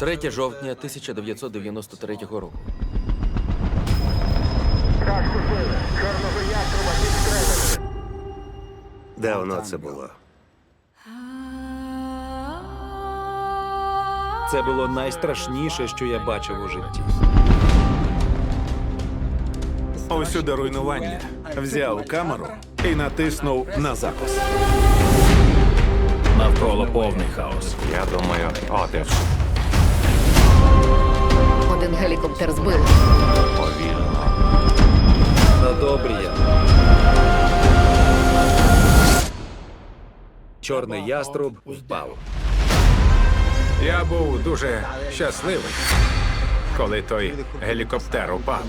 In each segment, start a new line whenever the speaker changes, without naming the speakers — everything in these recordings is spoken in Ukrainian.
3 жовтня 1993 року.
Давно це було.
Це було найстрашніше, що я бачив у житті.
Усюди руйнування. Взяв камеру і натиснув на запис.
Навколо повний хаос.
Я думаю, отець
Один гелікоптер збили.
повільно.
На добрі. Чорний яструб впав.
Я був дуже щасливий, коли той гелікоптер упав.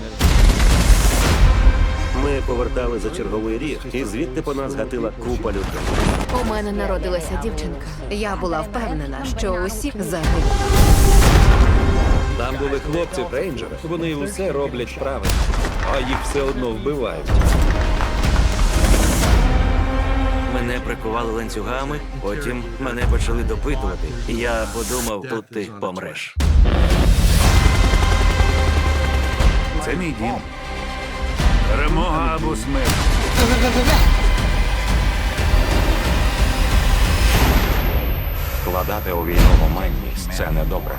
Ми повертали за черговий ріг, і звідти по нас гатила купа людей.
У мене народилася дівчинка. Я була впевнена, що усі загинуть.
Там були хлопці в рейнджерах. Вони усе роблять правильно, а їх все одно вбивають.
Мене прикували ланцюгами, потім мене почали допитувати. Я подумав, тут ти помреш.
Це мій дім. Перемога або смерть.
Вкладати у війну гуманність це недобре.